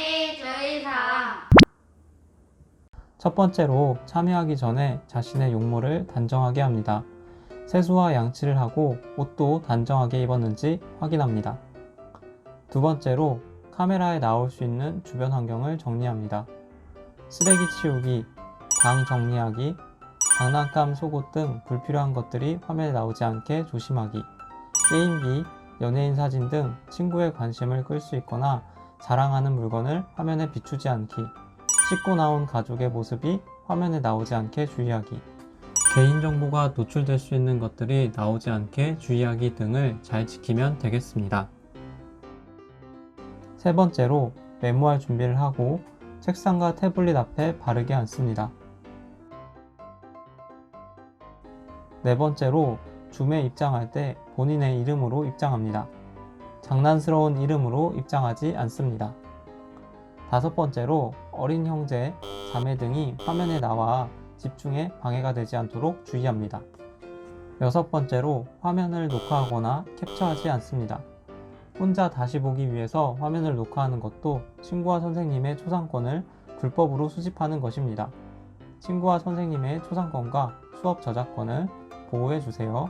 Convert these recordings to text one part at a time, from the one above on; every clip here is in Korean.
네, 정치주의사항 첫 번째로 참여하기 전에 자신의 용모를 단정하게 합니다. 세수와 양치를 하고 옷도 단정하게 입었는지 확인합니다. 두 번째로 카메라에 나올 수 있는 주변 환경을 정리합니다. 쓰레기 치우기, 방 정리하기, 장난감 속옷 등 불필요한 것들이 화면에 나오지 않게 조심하기, 게임기, 연예인 사진 등 친구의 관심을 끌 수 있거나 자랑하는 물건을 화면에 비추지 않기, 씻고 나온 가족의 모습이 화면에 나오지 않게 주의하기, 개인정보가 노출될 수 있는 것들이 나오지 않게 주의하기 등을 잘 지키면 되겠습니다. 세 번째로 메모할 준비를 하고 책상과 태블릿 앞에 바르게 앉습니다. 네 번째로 줌에 입장할 때 본인의 이름으로 입장합니다. 장난스러운 이름으로 입장하지 않습니다. 다섯 번째로 어린 형제, 자매 등이 화면에 나와 집중에 방해가 되지 않도록 주의합니다. 여섯 번째로 화면을 녹화하거나 캡처하지 않습니다. 혼자 다시 보기 위해서 화면을 녹화하는 것도 친구와 선생님의 초상권을 불법으로 수집하는 것입니다. 친구와 선생님의 초상권과 수업 저작권을 보호해 주세요.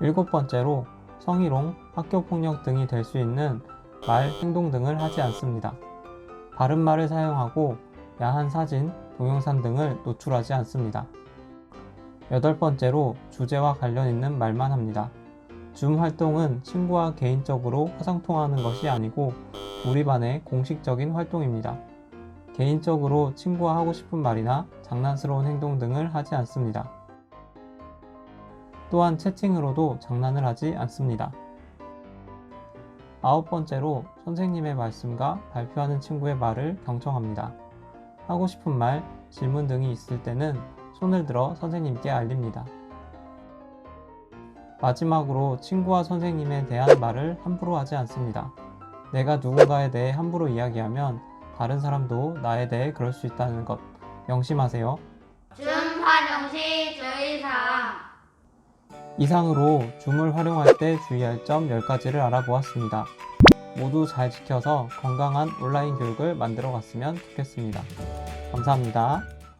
일곱 번째로 성희롱, 학교폭력 등이 될 수 있는 말, 행동 등을 하지 않습니다. 바른 말을 사용하고 야한 사진, 동영상 등을 노출하지 않습니다. 여덟 번째로 주제와 관련 있는 말만 합니다. 줌 활동은 친구와 개인적으로 화상통화하는 것이 아니고 우리 반의 공식적인 활동입니다. 개인적으로 친구와 하고 싶은 말이나 장난스러운 행동 등을 하지 않습니다. 또한 채팅으로도 장난을 하지 않습니다. 아홉 번째로 선생님의 말씀과 발표하는 친구의 말을 경청합니다. 하고 싶은 말, 질문 등이 있을 때는 손을 들어 선생님께 알립니다. 마지막으로 친구와 선생님에 대한 말을 함부로 하지 않습니다. 내가 누군가에 대해 함부로 이야기하면 다른 사람도 나에 대해 그럴 수 있다는 것 명심하세요. 줌 활용 시 주의사항 이상으로 줌을 활용할 때 주의할 점 10가지를 알아보았습니다. 모두 잘 지켜서 건강한 온라인 교육을 만들어 갔으면 좋겠습니다. 감사합니다.